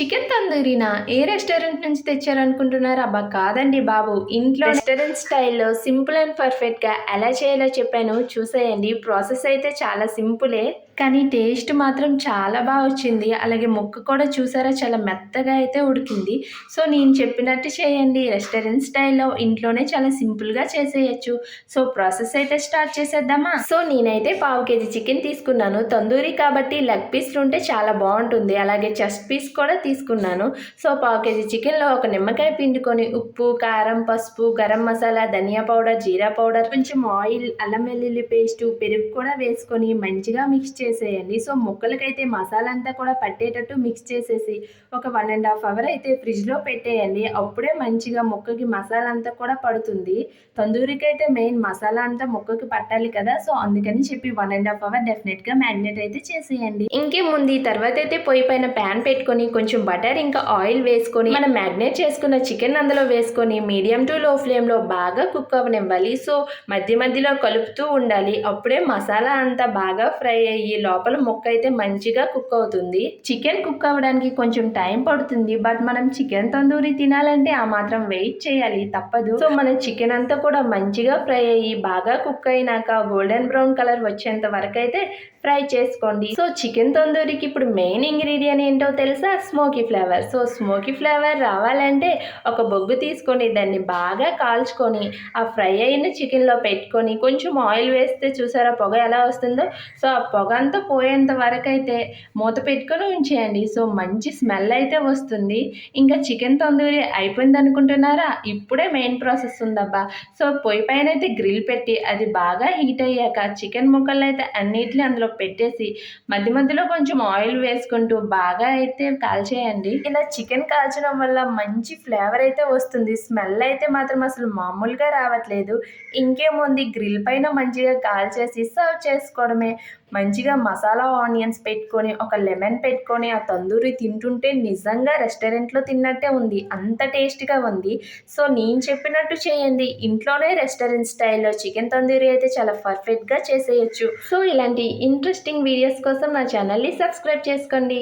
Chicken తందూరినా ఏ restaurant నుంచి తెచ్చారనుకుంటున్నారు? అబ్బా కాదండి బాబు. ఇంట్లో రెస్టారెంట్ స్టైల్లో సింపుల్ అండ్ పర్ఫెక్ట్గా ఎలా చేయాలో చెప్పాను. చూసేయండి. ప్రాసెస్ అయితే చాలా సింపులే. కానీ టేస్ట్ మాత్రం చాలా బాగా వచ్చింది. అలాగే ముక్క కూడా చూసారా? చాలా మెత్తగా అయితే ఉడికింది. సో నేను చెప్పినట్టు చేయండి. రెస్టారెంట్ స్టైల్లో ఇంట్లోనే చాలా సింపుల్గా చేసేయచ్చు. సో ప్రాసెస్ అయితే స్టార్ట్ చేసేద్దామా? సో నేనైతే పావు కేజీ చికెన్ తీసుకున్నాను. తందూరి కాబట్టి లెగ్ పీస్లు ఉంటే చాలా బాగుంటుంది. అలాగే చెస్ట్ పీస్ కూడా తీసుకున్నాను. సో పావు కేజీ చికెన్లో ఒక నిమ్మకాయ పిండుకొని ఉప్పు కారం పసుపు గరం మసాలా ధనియా పౌడర్ జీరా పౌడర్ కొంచెం ఆయిల్ అల్లం వెల్లుల్లి పేస్ట్ పెరుగు కూడా వేసుకొని మంచిగా మిక్స్ చేసేయండి. సో ముక్కలకైతే మసాలా అంతా కూడా పట్టేటట్టు మిక్స్ చేసేసి ఒక వన్ అండ్ హాఫ్ అవర్ అయితే ఫ్రిడ్జ్లో పెట్టేయండి. అప్పుడే మంచిగా ముక్కకి మసాలా అంతా కూడా పడుతుంది. తందూరికి అయితే మెయిన్ మసాలా అంతా ముక్కకి పట్టాలి కదా. సో అందుకని చెప్పి వన్ అండ్ హాఫ్ అవర్ డెఫినెట్గా మ్యారినేట్ అయితే చేసేయండి. ఇంకేముంది? తర్వాత అయితే పొయ్యి పైన ప్యాన్ పెట్టుకొని కొంచెం కొంచెం బటర్ ఇంకా ఆయిల్ వేసుకొని మనం మ్యారినేట్ చేసుకున్న చికెన్ అందులో వేసుకొని మీడియం టు లో ఫ్లేమ్లో బాగా కుక్ అవనివ్వాలి సో మధ్య మధ్యలో కలుపుతూ ఉండాలి. అప్పుడే మసాలా అంతా బాగా ఫ్రై అయ్యి లోపల ముక్క అయితే మంచిగా కుక్ అవుతుంది. చికెన్ కుక్ అవ్వడానికి కొంచెం టైం పడుతుంది. బట్ మనం చికెన్ తందూరి తినాలంటే ఆ మాత్రం వెయిట్ చేయాలి. తప్పదు. సో మన చికెన్ అంతా కూడా మంచిగా ఫ్రై అయ్యి బాగా కుక్ అయినాక గోల్డెన్ బ్రౌన్ కలర్ వచ్చేంత వరకు అయితే ఫ్రై చేసుకోండి. సో చికెన్ తందూరికి ఇప్పుడు మెయిన్ ఇంగ్రీడియంట్ ఏంటో తెలుసా? Smoky flavour so smoky flavour రావాలంటే ఒక బొగ్గు తీసుకొని దాన్ని బాగా కాల్చుకొని ఆ ఫ్రై అయిన చికెన్లో పెట్టుకొని కొంచెం ఆయిల్ వేస్తే చూసారా పొగ ఎలా వస్తుందో? సో ఆ పొగ అంతా పోయేంత వరకు అయితే మూత పెట్టుకొని ఉంచేయండి. సో మంచి స్మెల్ అయితే వస్తుంది. ఇంకా చికెన్ తందూరి అయిపోయింది అనుకుంటున్నారా ఇప్పుడే మెయిన్ ప్రాసెస్ ఉందబ్బా. సో పొయ్యి పైన అయితే గ్రిల్ పెట్టి అది బాగా హీట్ అయ్యాక చికెన్ ముక్కలు అయితే అన్నిటిని అందులో పెట్టేసి మధ్య మధ్యలో కొంచెం ఆయిల్ వేసుకుంటూ బాగా అయితే కాల్చి చేయండి. ఇలా చికెన్ కాల్చడం వల్ల మంచి ఫ్లేవర్ అయితే వస్తుంది. స్మెల్ అయితే మాత్రం అసలు మామూలుగా రావట్లేదు. ఇంకేముంది? గ్రిల్ పైన మంచిగా కాల్చేసి సర్వ్ చేసుకోవడమే. మంచిగా మసాలా ఆనియన్స్ పెట్టుకొని ఒక లెమన్ పెట్టుకొని ఆ తందూరి తింటుంటే నిజంగా రెస్టారెంట్లో తిన్నట్టే ఉంది. అంత టేస్ట్గా ఉంది. సో నేను చెప్పినట్టు చేయండి. ఇంట్లోనే రెస్టారెంట్ స్టైల్లో చికెన్ తందూరి అయితే చాలా పర్ఫెక్ట్గా చేసేయచ్చు. సో ఇలాంటి ఇంట్రెస్టింగ్ వీడియోస్ కోసం నా ఛానల్ని సబ్స్క్రైబ్ చేసుకోండి.